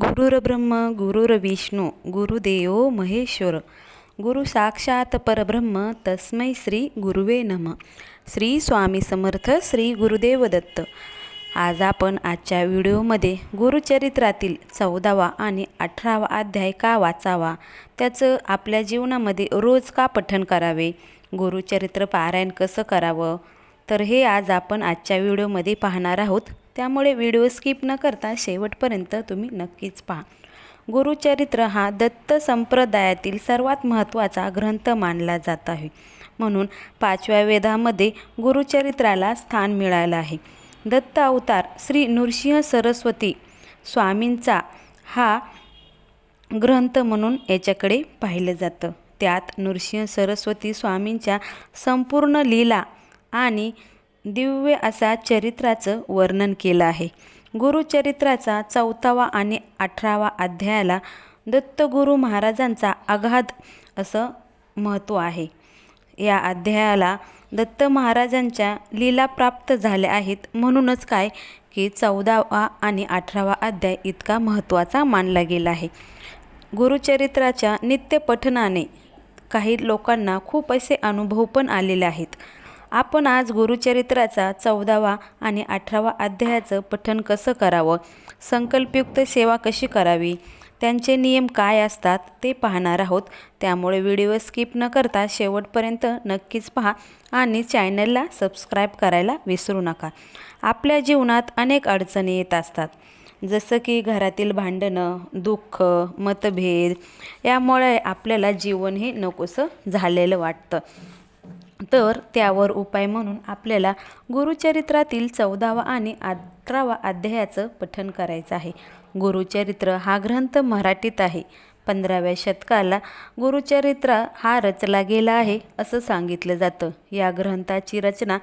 गुरुर्ब्रह्म गुरुर्विष्णू गुरुदेव महेश्वर। गुरु साक्षात परब्रह्म तस्मै श्री गुरुवे नम। श्री स्वामी समर्थ श्री गुरुदेव दत्त आज आपण आजच्या व्हिडिओमध्ये गुरुचरित्रातील चौदावा आणि अठरावा अध्याय का वाचावा? त्याचं आपल्या जीवनामध्ये रोज का पठण करावे? गुरुचरित्र पारायण कसं करावं? तर हे आज आपण आजच्या व्हिडिओमध्ये पाहणार आहोत. त्यामुळे व्हिडिओ स्किप न करता शेवटपर्यंत तुम्ही नक्कीच पहा. गुरुचरित्र हा दत्त संप्रदायातील सर्वात महत्त्वाचा ग्रंथ मानला जात आहे. म्हणून पाचव्या वेदामध्ये गुरुचरित्राला स्थान मिळालं आहे. दत्त अवतार श्री नृसिंह सरस्वती स्वामींचा हा ग्रंथ म्हणून याच्याकडे पाहिलं जातं. त्यात नृसिंह सरस्वती स्वामींच्या संपूर्ण लीला आणि दिव्य असा चरित्राचं वर्णन केलं आहे. गुरुचरित्राचा चौथावा आणि अठरावा अध्यायाला दत्तगुरू महाराजांचा अगाध असं महत्त्व आहे. या अध्यायाला दत्त महाराजांच्या लीला प्राप्त झाल्या आहेत म्हणूनच काय? की चौदावा आणि अठरावा अध्याय इतका महत्त्वाचा मानला गेला आहे. गुरुचरित्राच्या नित्यपठनाने काही लोकांना खूप असे अनुभव पण आलेले आहेत. आपण आज गुरुचरित्राचा चौदावा आणि अठरावा अध्यायाचं पठण कसं करावं? संकल्पयुक्त सेवा कशी करावी? त्यांचे नियम काय असतात ते पाहणार आहोत. त्यामुळे व्हिडिओ स्किप न करता शेवटपर्यंत नक्कीच पहा आणि चॅनलला सबस्क्राईब करायला विसरू नका. आपल्या जीवनात अनेक अडचणी येत असतात. जसं की घरातील भांडणं दुःख मतभेद यामुळे आपल्याला जीवन हे नकोसं झालेलं वाटतं. तर त्यावर उपाय म्हणून आपल्याला गुरुचरित्रातील चौदावा आणि अठरावा अध्यायाचं पठण करायचं आहे. गुरुचरित्र हा ग्रंथ मराठीत आहे. पंधराव्या शतकाला गुरुचरित्र हा रचला गेला आहे असं सांगितलं जातं. या ग्रंथाची रचना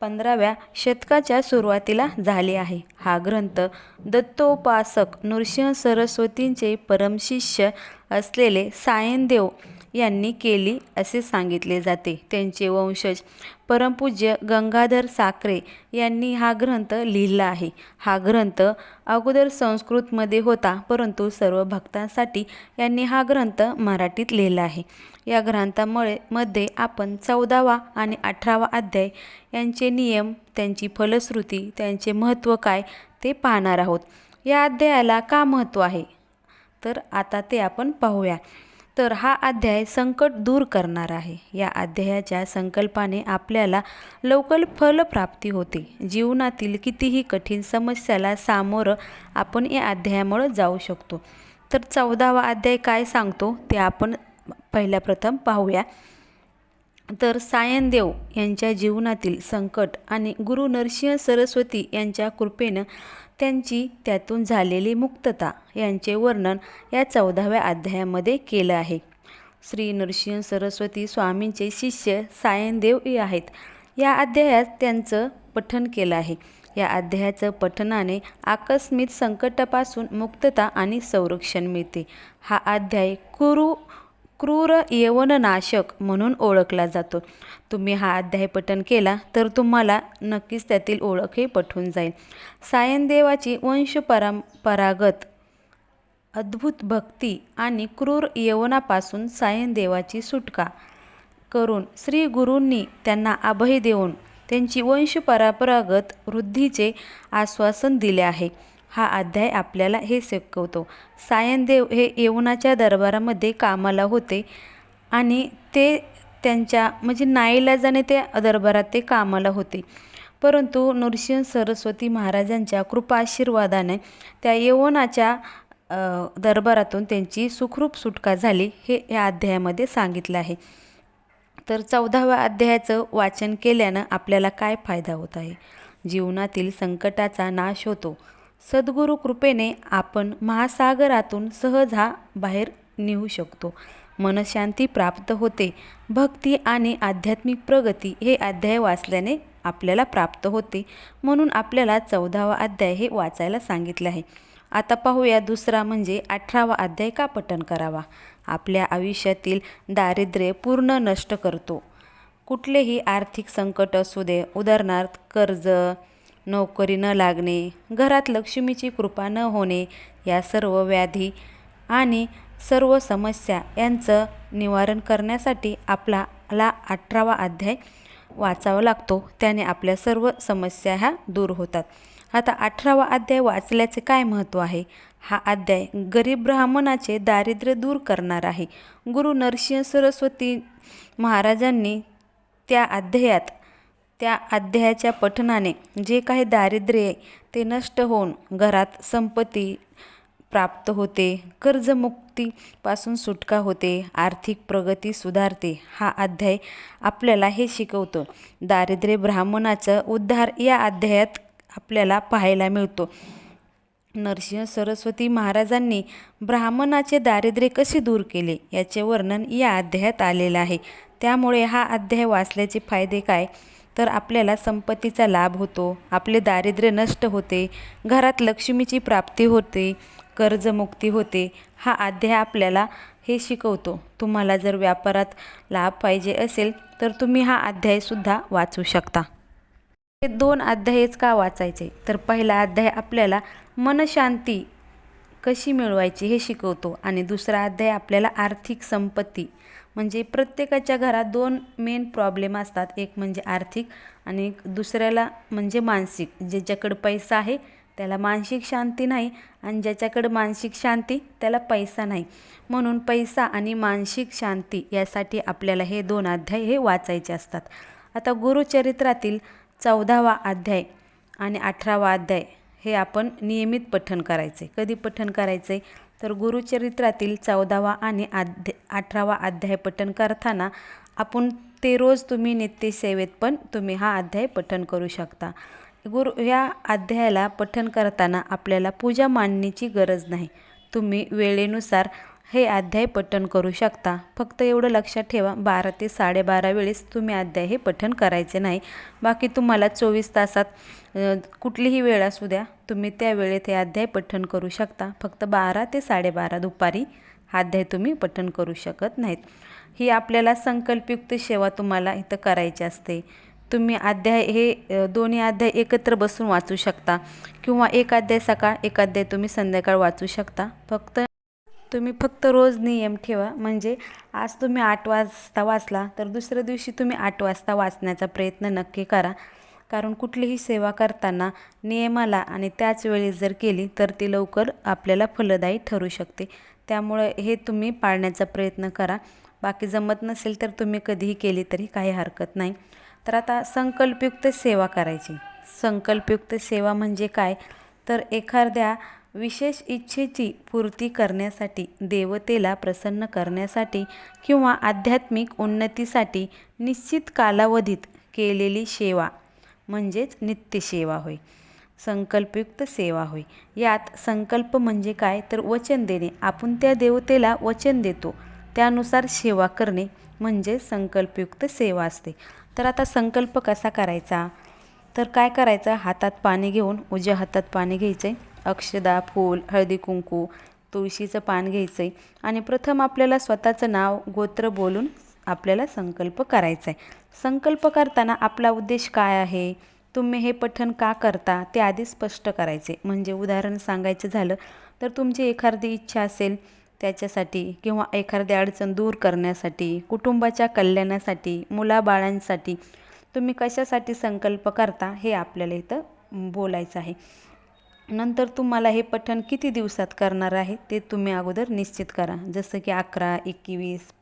पंधराव्या शतकाच्या सुरुवातीला झाली आहे. हा ग्रंथ दत्तोपासक नृसिंह सरस्वतींचे परमशिष्य असलेले सायनदेव यांनी केली असे सांगितले जाते. त्यांचे वंशज परमपूज्य गंगाधर साखरे यांनी हा ग्रंथ लिहिला आहे. हा ग्रंथ अगोदर संस्कृतमध्ये होता परंतु सर्व भक्तांसाठी यांनी हा ग्रंथ मराठीत लिहिला आहे. या ग्रंथामुळे मध्ये आपण चौदावा आणि अठरावा अध्याय यांचे नियम त्यांची फलश्रुती त्यांचे महत्त्व काय ते पाहणार आहोत. या अध्यायाला का महत्त्व आहे? तर आता ते आपण पाहूया. तर हा अध्याय संकट दूर करणार आहे. या अध्यायाच्या संकल्पाने आपल्याला लवकर फलप्राप्ती होते. जीवनातील कितीही कठीण समस्याला सामोरं आपण या अध्यायामुळं जाऊ शकतो. तर चौदावा अध्याय काय सांगतो? ते आपण पहिल्या प्रथम पाहूया. तर सायनदेव यांच्या जीवनातील संकट आणि गुरु नरसिंह सरस्वती यांच्या कृपेनं त्यांची त्यातून झालेली मुक्तता यांचे वर्णन या चौदाव्या अध्यायामध्ये केलं आहे. श्री नरसिंह सरस्वती स्वामींचे शिष्य सायनदेव आहेत. या अध्यायात त्यांचं पठन केलं आहे. या अध्यायाचं पठनाने आकस्मिक संकटापासून मुक्तता आणि संरक्षण मिळते. हा अध्याय कुरु क्रूर यवननाशक म्हणून ओळखला जातो. तुम्ही हा अध्याय पठन केला तर तुम्हाला नक्कीच त्यातील ओळखही पटवून जाईल. सायनदेवाची वंशपरंपरागत अद्भुत भक्ती आणि क्रूर यवनापासून सायनदेवाची सुटका करून श्री गुरूंनी त्यांना अभय देऊन त्यांची वंशपरंपरागत वृद्धीचे आश्वासन दिले आहे. हा अध्याय आपल्याला हे शिकवतो. सायनदेव हे यवनाच्या दरबारामध्ये कामाला होते आणि ते त्यांच्या म्हणजे नाईलाजाने ते दरबारात ते कामाला होते. परंतु नृसिंह सरस्वती महाराजांच्या कृपा आशीर्वादाने त्या यवनाच्या दरबारातून त्यांची सुखरूप सुटका झाली हे या अध्यायामध्ये सांगितलं आहे. तर चौदाव्या अध्यायाचं वाचन केल्यानं आपल्याला काय फायदा होत आहे? जीवनातील संकटाचा नाश होतो. सद्गुरू कृपेने आपण महासागरातून सहज हा बाहेर निघू शकतो. मनशांती प्राप्त होते. भक्ती आणि आध्यात्मिक प्रगती हे अध्याय वाचल्याने आपल्याला प्राप्त होते. म्हणून आपल्याला चौदावा अध्याय हे वाचायला सांगितले आहे. आता पाहूया दुसरा म्हणजे अठरावा अध्याय का पठण करावा? आपल्या आयुष्यातील दारिद्र्य पूर्ण नष्ट करतो. कुठलेही आर्थिक संकट असू दे उदाहरणार्थ कर्ज नोकरी न लागणे घरात लक्ष्मीची कृपा न होणे या सर्व व्याधी आणि सर्व समस्या यांचं निवारण करण्यासाठी आपल्याला अठरावा अध्याय वाचावा लागतो. त्याने आपल्या सर्व समस्या ह्या दूर होतात. आता अठरावा अध्याय वाचल्याचे काय महत्त्व आहे? हा अध्याय गरीब ब्राह्मणाचे दारिद्र्य दूर करणार आहे. गुरु नरसिंह सरस्वती महाराजांनी त्या अध्यायात त्या अध्यायाच्या पठणाने जे काही दारिद्र्य आहे ते नष्ट होऊन घरात संपत्ती प्राप्त होते कर्जमुक्तीपासून सुटका होते आर्थिक प्रगती सुधारते हा अध्याय आपल्याला हे शिकवतो. दारिद्र्य ब्राह्मणाचं उद्धार या अध्यायात आपल्याला पाहायला मिळतो. नरसिंह सरस्वती महाराजांनी ब्राह्मणाचे दारिद्र्य कसे दूर केले याचे वर्णन या अध्यायात आलेलं आहे. त्यामुळे हा अध्याय वाचल्याचे फायदे काय? तर आपल्याला संपत्तीचा लाभ होतो. आपले दारिद्र्य नष्ट होते. घरात लक्ष्मीची प्राप्ती होते. कर्जमुक्ती होते. हा अध्याय आपल्याला हे शिकवतो. तुम्हाला जर व्यापारात लाभ पाहिजे असेल तर तुम्ही हा अध्यायसुद्धा वाचू शकता. हे दोन अध्यायच का वाचायचे? तर पहिला अध्याय आपल्याला मनशांती कशी मिळवायची हे शिकवतो. आणि दुसरा अध्याय आपल्याला आर्थिक संपत्ती म्हणजे प्रत्येकाच्या घरात दोन मेन प्रॉब्लेम असतात. एक म्हणजे आर्थिक आणि एक दुसऱ्याला म्हणजे मानसिक. ज्याच्याकडं पैसा आहे त्याला मानसिक शांती नाही आणि ज्याच्याकडं मानसिक शांती त्याला पैसा नाही. म्हणून पैसा आणि मानसिक शांती यासाठी आपल्याला हे दोन अध्याय हे वाचायचे असतात. आता गुरुचरित्रातील चौदावा अध्याय आणि अठरावा अध्याय हे आपण नियमित पठण करायचे कधी पठण करायचे तर गुरुचरित्रातील चौदावा आणि अध्य अठरावा अध्याय पठण करताना आपण ते रोज तुम्ही नित्यसेवेत पण तुम्ही हा अध्याय पठण करू शकता. गुरु ह्या अध्यायाला पठण करताना आपल्याला पूजा मांडणीची गरज नाही. तुम्ही वेळेनुसार हे अध्याय पठण करू शकता. फक्त एवढं लक्षात ठेवा बारा ते साडेबारा वेळेस तुम्ही अध्याय हे पठण करायचे नाही. बाकी तुम्हाला चोवीस तासात कुठलीही वेळ असू द्या तुम्ही त्या वेळेत हे अध्याय पठण करू शकता. फक्त बारा ते साडेबारा दुपारी हा अध्याय तुम्ही पठण करू शकत नाहीत. ही आपल्याला संकल्पयुक्त सेवा तुम्हाला इथं करायची असते. तुम्ही अध्याय हे दोन्ही अध्याय एकत्र बसून वाचू शकता किंवा एक अध्याय सकाळ एक अध्याय तुम्ही संध्याकाळ वाचू शकता. फक्त तुम्ही फक्त रोज नियम ठेवा. म्हणजे आज तुम्ही आठ वाजता वाचला तर दुसऱ्या दिवशी तुम्ही आठ वाजता वाचण्याचा प्रयत्न नक्की करा. कारण कुठलीही सेवा करताना नियमाला आणि त्याच वेळी जर केली तर ती लवकर आपल्याला फलदायी ठरू शकते. त्यामुळे हे तुम्ही पाळण्याचा प्रयत्न करा. बाकी जमत नसेल तर तुम्ही कधीही केली तरी काही हरकत नाही. तर आता संकल्पयुक्त सेवा करायची. संकल्पयुक्त सेवा म्हणजे काय? तर एखाद्या विशेष इच्छेची पूर्ती करण्यासाठी देवतेला प्रसन्न करण्यासाठी किंवा आध्यात्मिक उन्नतीसाठी निश्चित कालावधीत केलेली सेवा म्हणजेच नित्यसेवा होय. संकल्पयुक्त सेवा होय. यात संकल्प म्हणजे काय? तर वचन देणे. आपण त्या देवतेला वचन देतो. त्यानुसार सेवा करणे म्हणजे संकल्पयुक्त सेवा असते. तर आता संकल्प कसा करायचा? तर काय करायचं? हातात पाणी घेऊन उजव्या हातात पाणी घ्यायचं आहे अक्षदा फूल हळदी कुंकू तुळशीचं पान घ्यायचं आहे आणि प्रथम आपल्याला स्वतःचं नाव गोत्र बोलून आपल्याला संकल्प करायचा आहे संकल्प करताना आपला उद्देश काय आहे? तुम्ही हे पठण का करता? ते आधी स्पष्ट करायचे. म्हणजे उदाहरण सांगायचं झालं तर तुमची एखादी इच्छा असेल त्याच्यासाठी किंवा एखादी अडचण दूर करण्यासाठी कुटुंबाच्या कल्याणासाठी मुलाबाळांसाठी तुम्ही कशासाठी संकल्प करता हे आपल्याला इथं बोलायचं आहे. नंतर तुम्हाला हे पठण किती दिवसात करणार आहे ते तुम्ही अगोदर निश्चित करा. जसं की अकरा एकवीस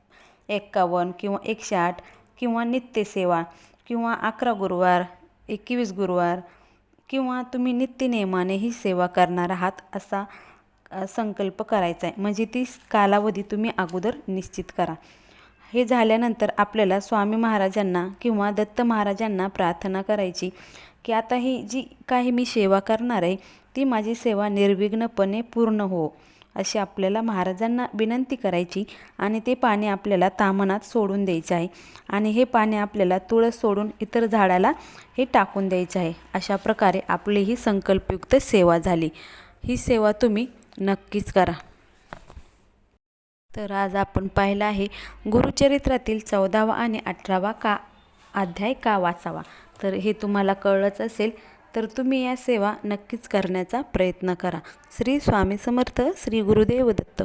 एक्कावन्न किंवा एकशे आठ किंवा नित्यसेवा किंवा अकरा गुरुवार एकवीस गुरुवार किंवा तुम्ही नित्यनियमाने ही सेवा करणार आहात असा संकल्प करायचा आहे. म्हणजे ती कालावधी तुम्ही अगोदर निश्चित करा. हे झाल्यानंतर आपल्याला स्वामी महाराजांना किंवा दत्त महाराजांना प्रार्थना करायची की आता ही जी काही मी सेवा करणार आहे ती माझी सेवा निर्विघ्नपणे पूर्ण हो अशी आपल्याला महाराजांना विनंती करायची आणि ते पाणी आपल्याला तामनात सोडून द्यायचं आहे. आणि हे पाणी आपल्याला तुळस सोडून इतर झाडाला हे टाकून द्यायचं आहे. अशा प्रकारे आपली ही संकल्पयुक्त सेवा झाली. ही सेवा तुम्ही नक्कीच करा. तर आज आपण पाहिलं आहे गुरुचरित्रातील चौदावा आणि अठरावा का अध्याय का वाचावा. तर हे तुम्हाला कळलंच असेल तर तुम्ही या सेवा नक्कीच करण्याचा प्रयत्न करा. श्री स्वामी समर्थ श्री गुरुदेव दत्त.